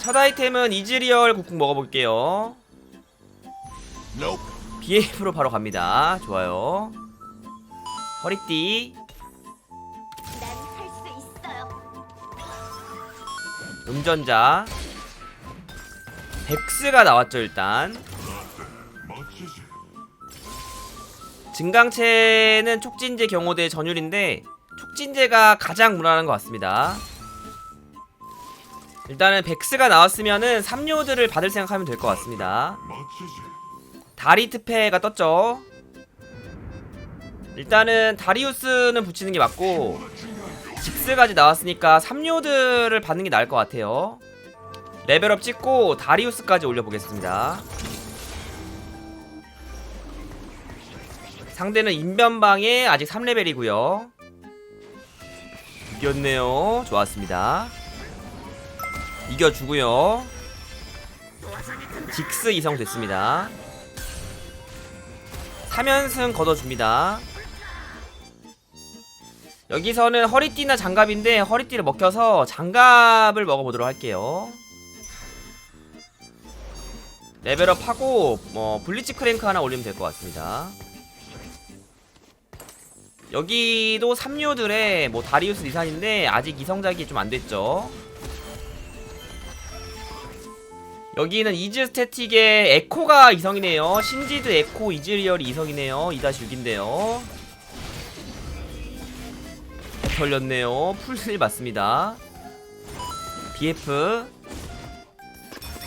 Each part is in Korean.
첫 아이템은 이즈리얼 국국 먹어볼게요. BF로 바로 갑니다. 좋아요. 허리띠. 음전자, 백스가 나왔죠 일단. 증강체는 촉진제 경호대 전율인데 촉진제가 가장 무난한 것 같습니다. 일단은 백스가 나왔으면은 3료들을 받을 생각하면 될 것 같습니다. 다리 특패가 떴죠. 일단은 다리우스는 붙이는 게 맞고 직스까지 나왔으니까 3료들을 받는 게 나을 것 같아요. 레벨업 찍고 다리우스까지 올려보겠습니다. 상대는 인변방에 아직 3레벨이고요. 이겼네요. 좋았습니다. 이겨주고요. 직스 이성 됐습니다. 3연승 걷어줍니다. 여기서는 허리띠나 장갑인데 허리띠를 먹혀서 장갑을 먹어보도록 할게요. 레벨업 하고 뭐 블리치 크랭크 하나 올리면 될 것 같습니다. 여기도 3료들의 뭐 다리우스 리산인데 아직 이성작이 좀 안됐죠. 여기는 이즈 스태틱의 에코가 이성이네요. 신지드 에코 이즈리얼이 이성이네요. 2-6인데요. 털렸네요. 풀슬 맞습니다. BF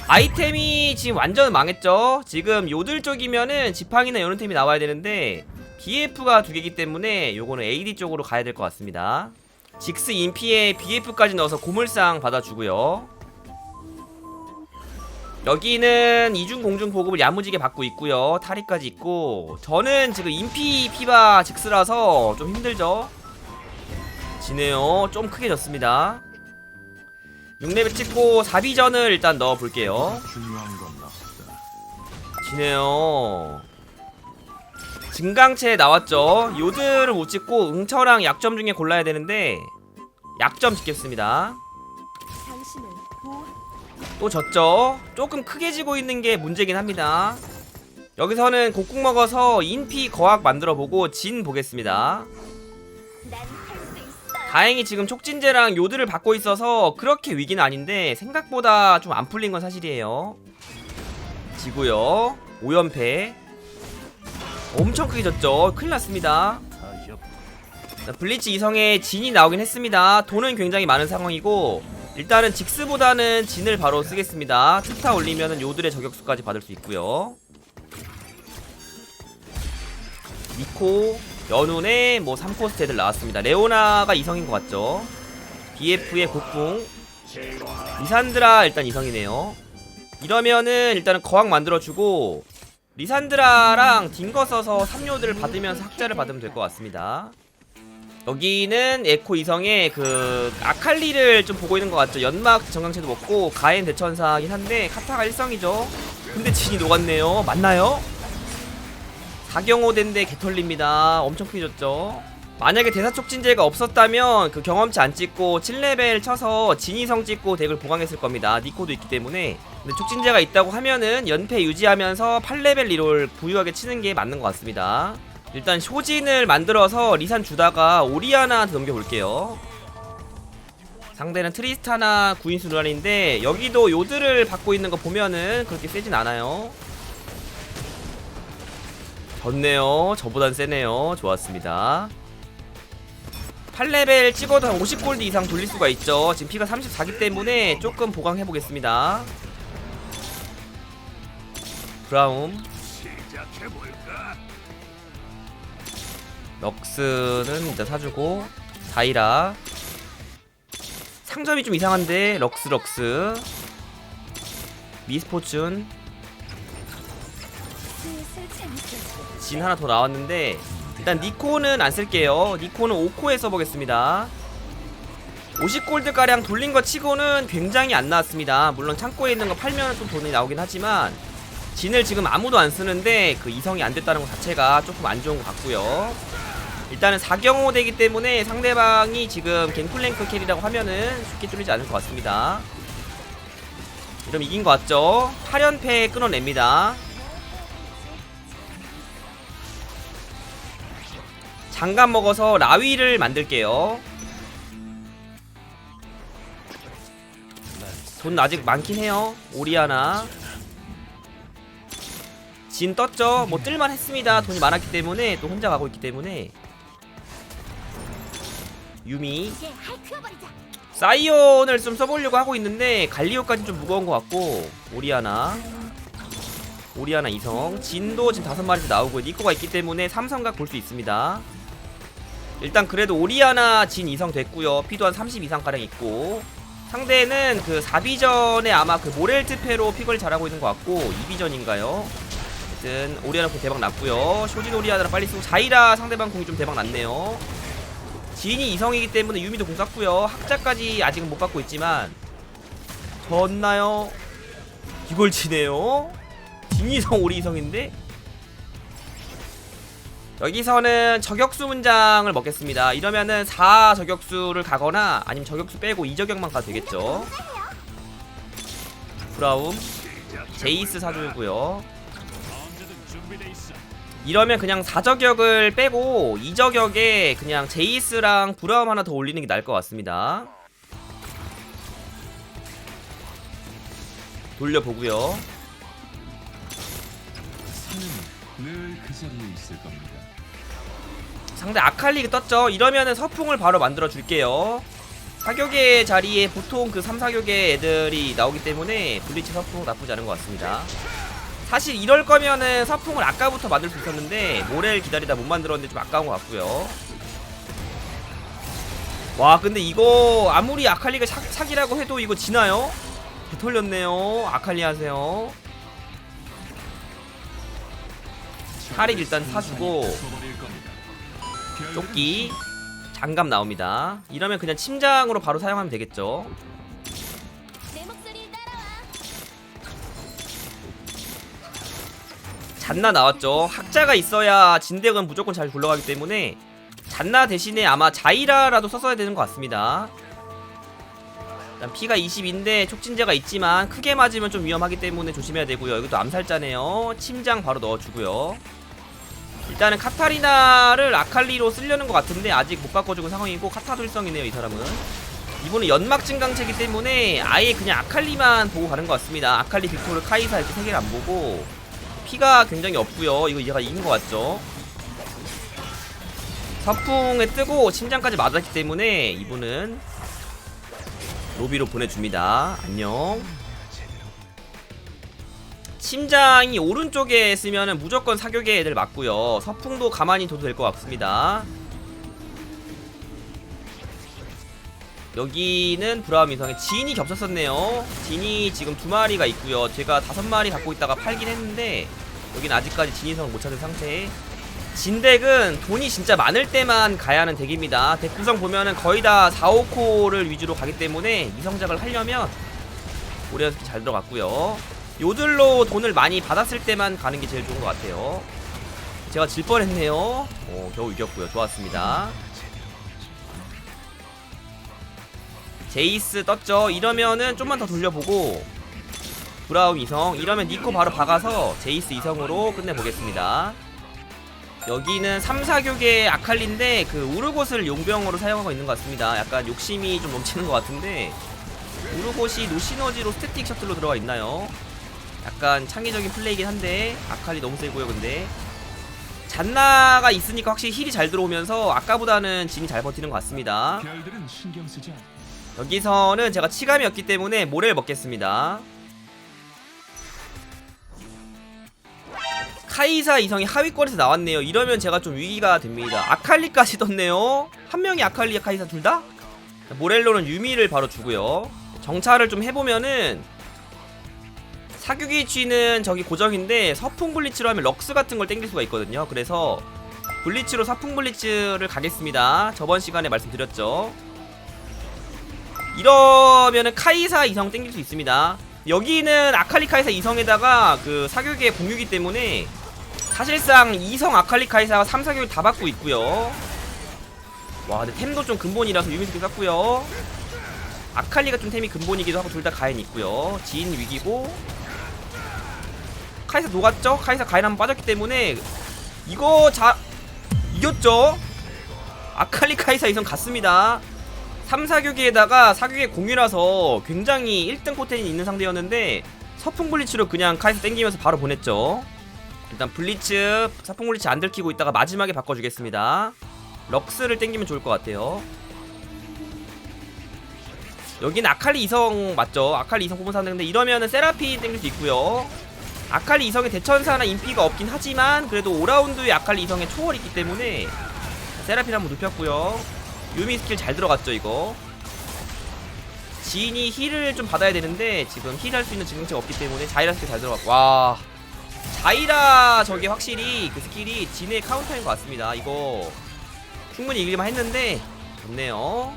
아이템이 지금 완전 망했죠. 지금 요들 쪽이면은 지팡이나 이런 템이 나와야 되는데 BF가 두 개기 때문에 요거는 AD 쪽으로 가야 될 것 같습니다. 직스 인피에 BF까지 넣어서 고물상 받아주고요. 여기는 이중 공중 보급을 야무지게 받고 있고요. 탈의까지 있고 저는 지금 인피 피바 직스라서 좀 힘들죠. 지네요. 좀 크게 졌습니다. 6레벨 찍고 4비전을 일단 넣어볼게요. 지네요. 증강체 나왔죠. 요들을 못 찍고 응처랑 약점 중에 골라야 되는데 약점 찍겠습니다. 또 졌죠. 조금 크게 지고 있는 게 문제긴 합니다. 여기서는 곡국 먹어서 인피 거학 만들어 보고 진 보겠습니다. 다행히 지금 촉진제랑 요들을 받고 있어서 그렇게 위기는 아닌데 생각보다 좀 안 풀린 건 사실이에요. 지고요. 5연패. 엄청 크게 졌죠. 큰일 났습니다. 자, 블리치 이성에 진이 나오긴 했습니다. 돈은 굉장히 많은 상황이고 일단은 직스보다는 진을 바로 쓰겠습니다. 특타 올리면은 요들의 저격수까지 받을 수 있고요. 니코, 연운의 뭐 3코스트 애들 나왔습니다. 레오나가 이성인 것 같죠? BF의 곡궁, 리산드라 일단 이성이네요. 이러면은 일단은 거학 만들어주고 리산드라랑 딩거 써서 3료들을 받으면서 학자를 받으면 될 것 같습니다. 여기는 에코 이성의 그 아칼리를 좀 보고 있는 것 같죠. 연막 정강체도 먹고 가엔 대천사긴 한데 카타가 일성이죠. 근데 진이 녹았네요. 맞나요? 사경호대인데 개털립니다. 엄청 크게 졌죠. 만약에 대사촉진제가 없었다면 그 경험치 안 찍고 7레벨 쳐서 진이성 찍고 덱을 보강했을 겁니다. 니코도 있기 때문에. 근데 촉진제가 있다고 하면은 연패 유지하면서 8레벨 리롤 부유하게 치는 게 맞는 것 같습니다. 일단 쇼진을 만들어서 리산 주다가 오리아나한테 넘겨볼게요. 상대는 트리스타나 구인수 누란인데 여기도 요들을 받고 있는 거 보면은 그렇게 세진 않아요. 졌네요. 저보단 세네요. 좋았습니다. 8레벨 찍어도 한 50골드 이상 돌릴 수가 있죠. 지금 피가 34기 때문에 조금 보강해보겠습니다. 브라움. 럭스는 일단 사주고 다이라. 상점이 좀 이상한데 럭스 럭스. 미스포춘. 진 하나 더 나왔는데 일단 니코는 안 쓸게요. 니코는 5코에 써보겠습니다. 50골드가량 돌린 거 치고는 굉장히 안 나왔습니다. 물론 창고에 있는 거 팔면 좀 돈이 나오긴 하지만 진을 지금 아무도 안 쓰는데 그 이성이 안 됐다는 것 자체가 조금 안 좋은 것 같고요 일단은 4경호 되기 때문에 상대방이 지금 갱플랭크 캐리라고 하면은 쉽게 뚫리지 않을 것 같습니다 이러면 이긴 것 같죠? 8연패 끊어냅니다. 장갑 먹어서 라위를 만들게요. 돈 아직 많긴 해요. 오리아나. 진 떴죠? 뭐 뜰만 했습니다. 돈이 많았기 때문에 또 혼자 가고 있기 때문에 유미. 사이온을 좀 써보려고 하고 있는데 갈리오까지 좀 무거운 것 같고 오리아나. 오리아나 이성. 진도 지금 다섯 마리씩 나오고 니코가 있기 때문에 삼성각 볼 수 있습니다. 일단 그래도 오리아나 진 이성 됐고요. 피도 한 30 이상 가량 있고. 상대는 그 4비전에 아마 그 모렐트페로 픽을 잘하고 있는 것 같고 2비전인가요? 어쨌든 오리아나 공 대박 났고요. 쇼진 오리아나랑 빨리 쓰고 자이라 상대방 공이 좀 대박 났네요 지인이 이성이기 때문에 유미도 공 쐈고요. 학자까지 아직은 못 받고 있지만. 졌나요? 이걸 치네요? 진이성 오리이성인데? 여기서는 저격수 문장을 먹겠습니다. 이러면은 4 저격수를 가거나 아니면 저격수 빼고 2 저격만 가도 되겠죠. 브라움 제이스 사주고요 이러면 그냥 4저격을 빼고 2저격에 그냥 제이스랑 브라움 하나 더 올리는 게 나을 것 같습니다. 돌려보고요. 늘 그. 상대 아칼리 떴죠? 이러면은 서풍을 바로 만들어 줄게요. 사격의 자리에 보통 그 3, 4격의 애들이 나오기 때문에 블리치 서풍 나쁘지 않은 것 같습니다. 사실 이럴 거면은 서풍을 아까부터 만들 수 있었는데 모레를 기다리다 못 만들었는데 좀 아까운 것 같고요. 와 근데 이거 아무리 아칼리가 사, 사기라고 해도 이거 지나요? 개털렸네요. 아칼리 하세요. 탈익 일단 사주고. 조끼 장갑 나옵니다. 이러면 그냥 침장으로 바로 사용하면 되겠죠. 잔나 나왔죠. 학자가 있어야 진덱은 무조건 잘 굴러가기 때문에 잔나 대신에 아마 자이라라도 썼어야 되는 것 같습니다. 일단 피가 20인데 촉진제가 있지만 크게 맞으면 좀 위험하기 때문에 조심해야 되고요. 이것도 암살자네요. 침장 바로 넣어주고요. 일단은 카타리나를 아칼리로 쓰려는 것 같은데 아직 못 바꿔주고 상황이고 카타도 일성이네요 이 사람은 이분은 연막 증강체이기 때문에 아예 그냥 아칼리만 보고 가는 것 같습니다 아칼리 빅토르 카이사 이렇게 세 개를 안 보고 피가 굉장히 없고요 이거 얘가 이긴 것 같죠 서풍에 뜨고 심장까지 맞았기 때문에 이분은 로비로 보내줍니다 안녕 심장이 오른쪽에 쓰면은 무조건 사격의 애들 맞고요. 서풍도 가만히 둬도 될 것 같습니다. 여기는 브라움 이성에 진이 겹쳤었네요. 진이 지금 두 마리가 있고요. 제가 다섯 마리 갖고 있다가 팔긴 했는데 여기는 아직까지 진이성을 못 찾은 상태. 진덱은 돈이 진짜 많을 때만 가야 하는 덱입니다. 덱 구성 보면은 거의 다 4, 5코를 위주로 가기 때문에 이성작을 하려면 오리아스키 잘 들어갔고요. 요들로 돈을 많이 받았을 때만 가는 게 제일 좋은 것 같아요. 제가 질 뻔했네요. 오, 겨우 이겼고요. 좋았습니다. 제이스 떴죠. 이러면은 좀만 더 돌려보고 브라운 이성 이러면 니코 바로 박아서 제이스 이성으로 끝내보겠습니다. 여기는 3, 4교계 아칼리인데 그 우르곳을 용병으로 사용하고 있는 것 같습니다. 약간 욕심이 좀 넘치는 것 같은데 우르곳이 노시너지로 스태틱 셔틀로 들어가 있나요? 약간 창의적인 플레이긴 한데 아칼리 너무 세고요 근데 잔나가 있으니까 확실히 힐이 잘 들어오면서 아까보다는 진이 잘 버티는 것 같습니다. 여기서는 제가 치감이 없기 때문에 모래를 먹겠습니다 카이사 이성이 하위권에서 나왔네요 이러면 제가 좀 위기가 됩니다 아칼리까지 떴네요 한 명이 아칼리 카이사 둘 다? 모렐로는 유미를 바로 주고요 정찰을 좀 해보면은 사격이 쥐는 저기 고정인데 서풍 블리츠로 하면 럭스 같은 걸 땡길 수가 있거든요. 그래서 블리츠로 서풍 블리츠를 가겠습니다. 저번 시간에 말씀드렸죠. 이러면은 카이사 이성 땡길 수 있습니다. 여기는 아칼리 카이사 이성에다가 그 사격의 공유기 때문에 사실상 이성 아칼리 카이사가 3, 4격을 다 받고 있고요. 와, 근데 템도 좀 근본이라서 유미스키 쌌고요. 아칼리가 좀 템이 근본이기도 하고 둘 다 가인 있고요. 지인 위기고 카이사 녹았죠? 카이사 가인 한번 빠졌기 때문에 이거 자 이겼죠? 아칼리 카이사 이성 갔습니다. 3, 4교기에다가 4교기 공유라서 굉장히 1등 포텐이 있는 상대였는데 서풍 블리츠로 그냥 카이사 땡기면서 바로 보냈죠. 일단 블리츠 서풍 블리츠 안 들키고 있다가 마지막에 바꿔주겠습니다. 럭스를 땡기면 좋을 것 같아요. 여긴 아칼리 이성 맞죠? 아칼리 이성 뽑은 상대인데 이러면은 세라핀 땡길 수 있고요. 아칼리 이성의 대천사나 인피가 없긴 하지만 그래도 5라운드의 아칼리 이성의 초월이 있기 때문에 세라핀 한번 눕혔고요. 유미 스킬 잘 들어갔죠 이거. 지인이 힐을 좀 받아야 되는데 지금 힐 할 수 있는 증명체가 없기 때문에 자이라 스킬 잘 들어갔고 와 자이라 저게 확실히 그 스킬이 진의 카운터인 것 같습니다. 이거 충분히 이길만 했는데 좋네요.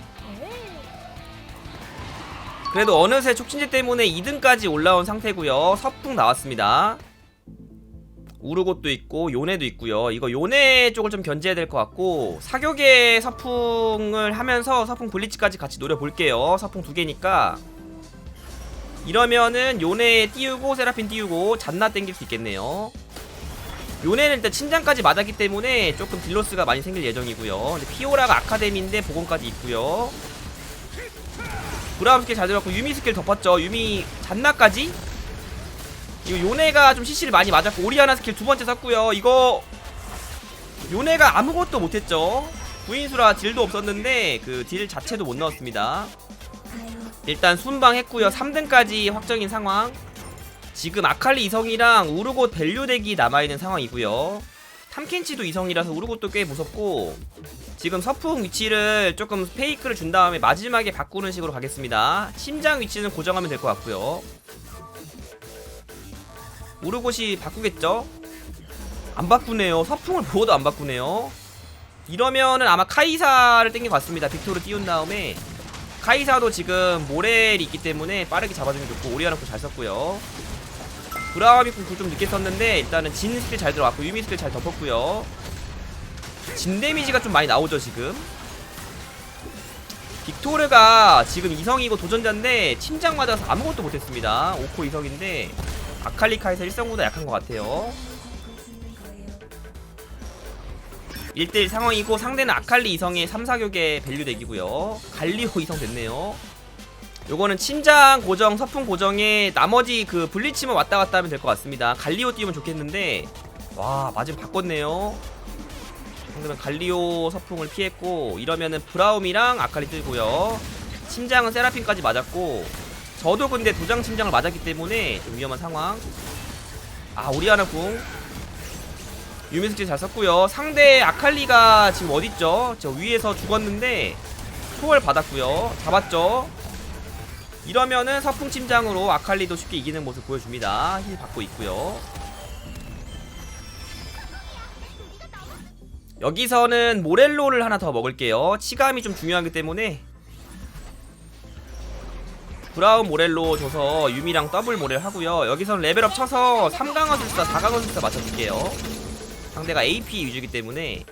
그래도 어느새 촉진제 때문에 2등까지 올라온 상태고요. 서풍 나왔습니다. 우르곳도 있고 요네도 있고요. 이거 요네 쪽을 좀 견제해야 될 것 같고 사격의 서풍을 하면서 서풍 블리츠까지 같이 노려볼게요. 서풍 두 개니까 이러면은 요네 띄우고 세라핀 띄우고 잔나 땡길 수 있겠네요. 요네는 일단 친장까지 맞았기 때문에 조금 딜로스가 많이 생길 예정이고요. 피오라가 아카데미인데 보건까지 있고요. 브라움 스킬 잘 들어갔고 유미 스킬 덮었죠. 유미 잔나까지 이거 요네가 좀 CC를 많이 맞았고 오리아나 스킬 두 번째 샀고요. 이거 요네가 아무것도 못했죠. 구인수라 딜도 없었는데 그 딜 자체도 못 넣었습니다. 일단 순방했고요. 3등까지 확정인 상황. 지금 아칼리 이성이랑 우르곳 밸류 덱이 남아있는 상황이고요. 탐켄치도 이성이라서 우르곳도 꽤 무섭고 지금 서풍 위치를 조금 페이크를 준 다음에 마지막에 바꾸는 식으로 가겠습니다. 심장 위치는 고정하면 될 것 같고요. 우르곳이 바꾸겠죠? 안 바꾸네요. 서풍을 보고도 안 바꾸네요. 이러면은 아마 카이사를 땡겨 갔습니다. 빅토르 띄운 다음에 카이사도 지금 모렐이 있기 때문에 빠르게 잡아주면 좋고 오리아나 잘 썼고요. 브라와미 쿨좀 늦게 썼는데 일단은 진 스킬 잘 들어갔고 유미 스킬 잘 덮었고요. 진 데미지가 좀 많이 나오죠 지금. 빅토르가 지금 이성이고 도전자인데 침장 맞아서 아무것도 못했습니다. 오코 이성인데 아칼리 카이사 1성보다 약한 것 같아요. 1대1 상황이고 상대는 아칼리 이성의 3, 4격의 밸류 덱이고요. 갈리오 이성 됐네요. 요거는 침장 고정, 서풍 고정에 나머지 그 블리치만 왔다 갔다 하면 될 것 같습니다. 갈리오 띄우면 좋겠는데 와 마지막 바꿨네요. 상대는 갈리오 서풍을 피했고 이러면은 브라움이랑 아칼리 뜨고요. 침장은 세라핀까지 맞았고 저도 근데 도장 침장을 맞았기 때문에 좀 위험한 상황. 아 오리아나 궁 유미스킬 잘 썼고요. 상대 아칼리가 지금 어딨죠? 저 위에서 죽었는데 초월 받았고요. 잡았죠. 이러면은 서풍 침장으로 아칼리도 쉽게 이기는 모습 보여줍니다. 힐 받고 있고요. 여기서는 모렐로를 하나 더 먹을게요. 치감이 좀 중요하기 때문에 브라운 모렐로 줘서 유미랑 더블 모렐 하고요. 여기서는 레벨업 쳐서 3강화 술사, 4강화 술사 맞춰줄게요. 상대가 AP 위주기 때문에.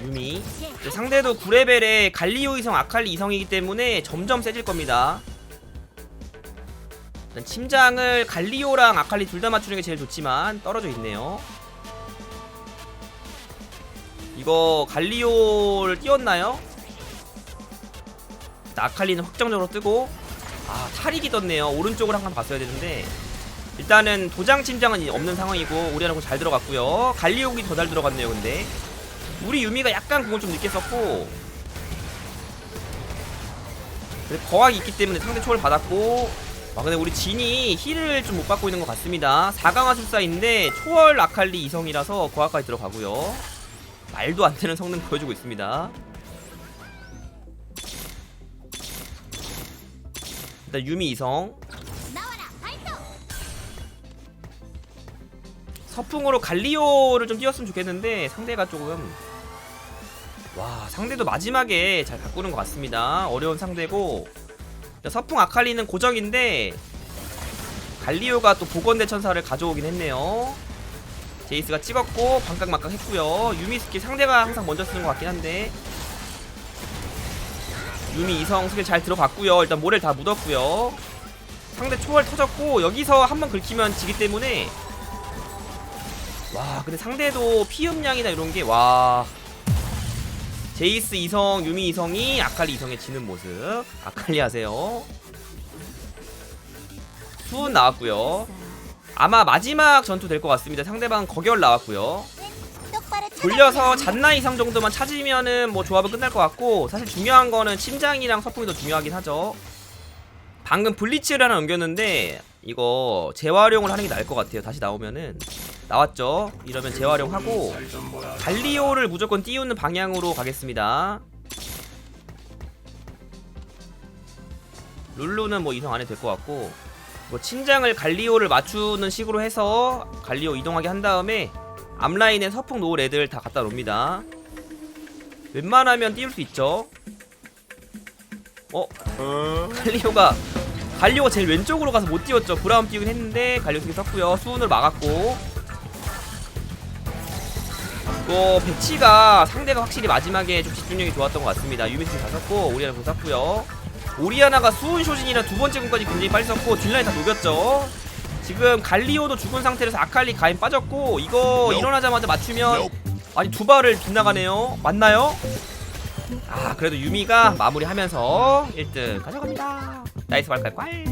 유미 상대도 9레벨에 갈리오 이성, 아칼리 이성이기 때문에 점점 세질 겁니다. 침장을 갈리오랑 아칼리 둘 다 맞추는 게 제일 좋지만 떨어져 있네요. 이거 갈리오를 띄웠나요? 아칼리는 확정적으로 뜨고 아 탈익이 떴네요. 오른쪽을 한번 봤어야 되는데 일단은 도장 침장은 없는 상황이고 우리하고 잘 들어갔고요. 갈리오기 더잘 들어갔네요. 근데. 우리 유미가 약간 그건 좀 늦게 썼고. 근데 거학이 있기 때문에 상대 초월 받았고. 아 근데 우리 진이 힐을 좀 못 받고 있는 것 같습니다. 4강 화 술사인데 초월 아칼리 이성이라서 거학까지 들어가고요. 말도 안 되는 성능 보여주고 있습니다. 일단 유미 이성 서풍으로 갈리오를 좀 띄웠으면 좋겠는데 상대가 조금 와 상대도 마지막에 잘 바꾸는 것 같습니다. 어려운 상대고. 자, 서풍 아칼리는 고정인데 갈리오가 또 보건대 천사를 가져오긴 했네요. 제이스가 찍었고 반깍막깍 했고요. 유미 스킬 상대가 항상 먼저 쓰는 것 같긴 한데. 유미 이성 스킬 잘 들어갔고요. 일단 모래를 다 묻었고요. 상대 초월 터졌고 여기서 한번 긁히면 지기 때문에 와 근데 상대도 피음량이나 이런 게 와. 제이스 이성 유미 이성이 아칼리 이성에 지는 모습. 아칼리 하세요. 수은 나왔고요. 아마 마지막 전투 될 것 같습니다. 상대방 거결 똑바로 돌려서 잔나 이상 정도만 찾으면은 뭐 조합은 끝날 것 같고 사실 중요한 거는 침장이랑 서풍이 더 중요하긴 하죠. 방금 블리츠를 하나 옮겼는데 이거 재활용을 하는 게 나을 것 같아요. 다시 나오면은 나왔죠. 이러면 재활용하고 갈리오를 무조건 띄우는 방향으로 가겠습니다. 룰루는 뭐 이성 안 해도 될 것 같고 뭐 친장을 갈리오를 맞추는 식으로 해서 갈리오 이동하게 한 다음에 앞라인에 서풍 노을 애들 다 갖다 놓습니다. 웬만하면 띄울 수 있죠. 어? 갈리오가 갈리오가 제일 왼쪽으로 가서 못 띄웠죠. 브라운 띄우긴 했는데 갈리오 스킬 썼고요. 수운을 막았고. 뭐 배치가 상대가 확실히 마지막에 좀 집중력이 좋았던 것 같습니다. 유미 스킬 다 썼고 오리아나 공 썼고요. 오리아나가 수운 쇼진이랑 두 번째 공까지 굉장히 빨리 썼고 딜라인 다 녹였죠. 지금 갈리오도 죽은 상태에서 아칼리 가인 빠졌고 이거 일어나자마자 맞추면 아니 두 발을 빗나가네요 맞나요? 아 그래도 유미가 마무리하면서 1등 가져갑니다 나이스 발깔깔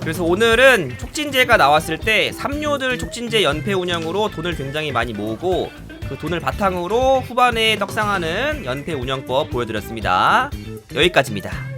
그래서 오늘은 촉진제가 나왔을 때 삼료들 촉진제 연패 운영으로 돈을 굉장히 많이 모으고 그 돈을 바탕으로 후반에 떡상하는 연패 운영법 보여드렸습니다. 여기까지입니다